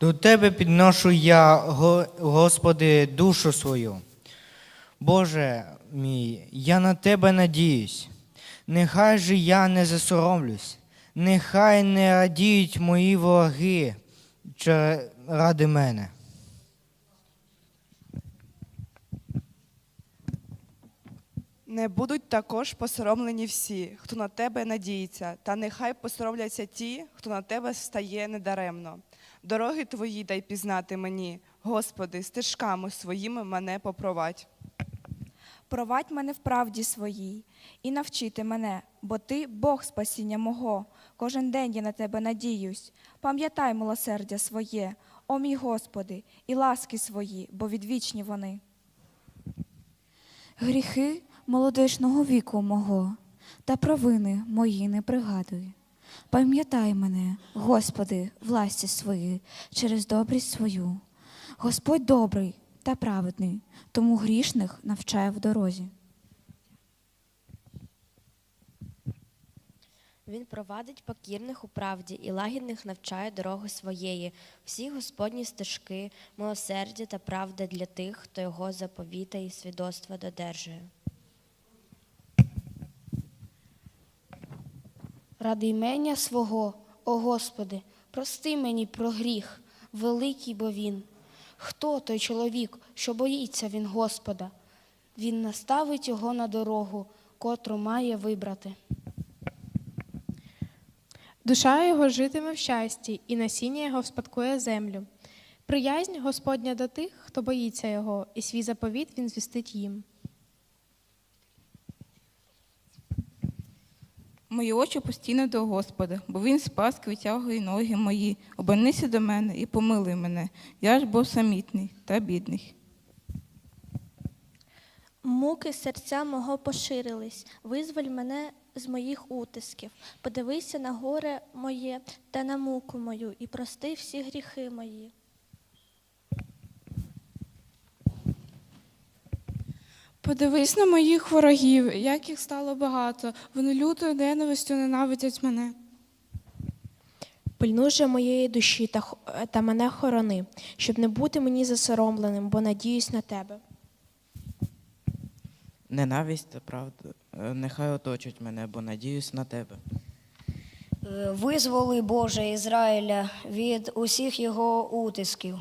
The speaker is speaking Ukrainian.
До Тебе підношу я, Господи, душу свою. Боже мій, я на Тебе надіюсь. Нехай же я не засоромлюсь, нехай не радіють мої вороги ради мене. Не будуть також посоромлені всі, хто на тебе надіється, та нехай посоромляться ті, хто на тебе стає недаремно. Дороги твої дай пізнати мені, Господи, стежками своїми мене попровадь. Провадь мене в правді своїй і навчити мене, бо ти Бог спасіння мого. Кожен день я на тебе надіюсь. Пам'ятай милосердя своє, о мій Господи, і ласки свої, бо відвічні вони. Гріхи молодечного віку мого, та провини мої не пригадуй. Пам'ятай мене, Господи, власті свої, через добрість свою. Господь добрий та праведний, тому грішних навчає в дорозі. Він провадить покірних у правді і лагідних навчає дороги своєї, всі Господні стежки, милосердя та правда для тих, хто його заповіта і свідоцтва додержує. Ради імення свого, о Господи, прости мені про гріх, великий бо він. Хто той чоловік, що боїться він Господа? Він наставить його на дорогу, котру має вибрати. Душа його житиме в щасті, і насіння його вспадкує землю. Приязнь Господня до тих, хто боїться його, і свій заповіт він звістить їм. Мої очі постійно до Господа, бо Він спас витягує ноги мої. Обернися до мене і помилуй мене. Я ж був самітний та бідний. Муки серця мого поширились, визволь мене з моїх утисків. Подивися на горе моє та на муку мою, і прости всі гріхи мої. Подивись на моїх ворогів, як їх стало багато. Вони лютою ненавистю ненавидять мене. Пильнуй же моєї душі та, та мене хорони, щоб не бути мені засоромленим, бо надіюсь на тебе. Ненависть та правда е, нехай оточать мене, бо надіюсь на тебе. Визволи Боже Ізраїля від усіх його утисків.